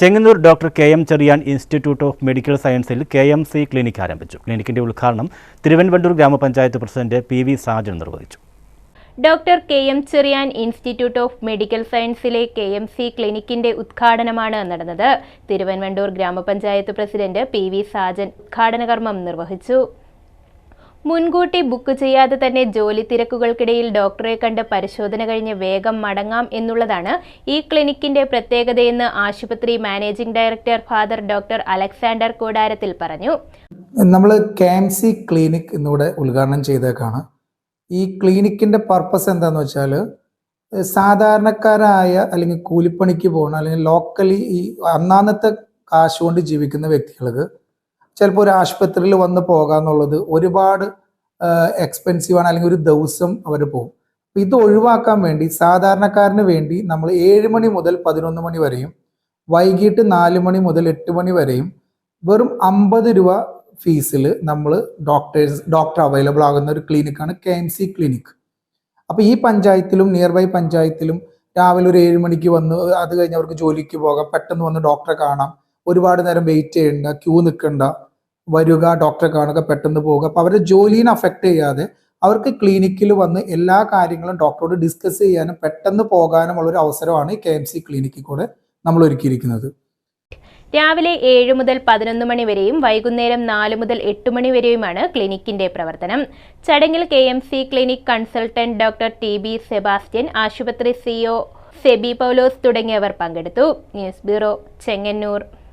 Chengannur doctor K M Cherian institute of medical സയൻസിൽ K M C clinic ആരംഭിച്ചു. ക്ലിനിക്കിന്റെ ഉദ്ഘാടനം തിരുവനന്തപുരം ഗ്രാമപഞ്ചായത്ത് പ്രസിഡന്റ് പി വി സാജൻ നിർവഹിച്ചു. Doctor K M Cherian institute of medical സയൻസിലെ K M C ക്ലിനിക്കിന്റെ ഉദ്ഘാടനമാണ് നടന്നത്. തിരുവനന്തപുരം ഗ്രാമപഞ്ചായത്ത് പ്രസിഡന്റ് പി വി സാജൻ ഉദ്ഘാടന കർമ്മം നിർവഹിച്ചു. മുൻകൂട്ടി ബുക്ക് ചെയ്യാതെ തന്നെ ജോലി തിരക്കുകൾക്കിടയിൽ ഡോക്ടറെ കണ്ട് പരിശോധന കഴിഞ്ഞ് വേഗം മടങ്ങാം എന്നുള്ളതാണ് ഈ ക്ലിനിക്കിന്റെ പ്രത്യേകതയെന്ന് ആശുപത്രി managing director father doctor Alexander Koodarathil പറഞ്ഞു. നമ്മൾ കെ എം സി ക്ലിനിക് ഇന്നിവിടെ ഉദ്ഘാടനം ചെയ്തേക്കാണ്. ഈ ക്ലിനിക്കിന്റെ പർപ്പസ് എന്താന്ന് വെച്ചാൽ സാധാരണക്കാരായ അല്ലെങ്കിൽ കൂലിപ്പണിക്ക് പോകുന്ന അല്ലെങ്കിൽ ലോക്കലി ഈ അന്നാന്നത്തെ കാശ് കൊണ്ട് ജീവിക്കുന്ന വ്യക്തികൾക്ക് ചിലപ്പോൾ ഒരു ആശുപത്രിയിൽ വന്ന് പോകാന്നുള്ളത് ഒരുപാട് എക്സ്പെൻസീവ് ആണ് അല്ലെങ്കിൽ ഒരു ദിവസം അവർ പോകും. അപ്പം ഇത് ഒഴിവാക്കാൻ വേണ്ടി സാധാരണക്കാരന് വേണ്ടി നമ്മൾ ഏഴ് മണി മുതൽ പതിനൊന്ന് മണി വരെയും വൈകിട്ട് നാല് മണി മുതൽ എട്ട് മണി വരെയും വെറും അമ്പത് രൂപ ഫീസിൽ നമ്മൾ ഡോക്ടേഴ്സ് ഡോക്ടർ അവൈലബിൾ ആകുന്ന ഒരു ക്ലിനിക്കാണ് കെ എം സി ക്ലിനിക് അപ്പോൾ ഈ പഞ്ചായത്തിലും നിയർ ബൈ പഞ്ചായത്തിലും രാവിലെ ഒരു ഏഴ് മണിക്ക് വന്ന് അത് കഴിഞ്ഞ് അവർക്ക് ജോലിക്ക് പോകാം പെട്ടെന്ന് വന്ന് ഡോക്ടറെ കാണാം ഒരുപാട് നേരം വെയിറ്റ് ചെയ്യണ്ട ക്യൂ നിൽക്കണ്ട വരിക ഡോക്ടറെ കാണുക പെട്ടെന്ന് പോവുക. അപ്പോൾ അവരുടെ ജോലിനെ അഫക്റ്റ് ചെയ്യാതെ അവർക്ക് ക്ലിനിക്കിൽ വന്ന് എല്ലാ കാര്യങ്ങളും ഡോക്ടറോട് ഡിസ്കസ് ചെയ്യാനും പെട്ടെന്ന് പോകാനുമുള്ള ഒരു അവസരമാണ് ഈ കെ എം സി ക്ലിനിക്കിൽ കൂടെ നമ്മൾ ഒരുക്കിയിരിക്കുന്നത്. രാവിലെ ഏഴ് മുതൽ പതിനൊന്ന് മണി വരെയും വൈകുന്നേരം നാല് മുതൽ എട്ട് മണി വരെയുമാണ് ക്ലിനിക്കിന്റെ പ്രവർത്തനം. ചടങ്ങിൽ K M C clinic consultant doctor T B Sebastian ആശുപത്രി സിഒ സെബി പൗലോസ് തുടങ്ങിയവർ പങ്കെടുത്തു. News bureau Chengannur.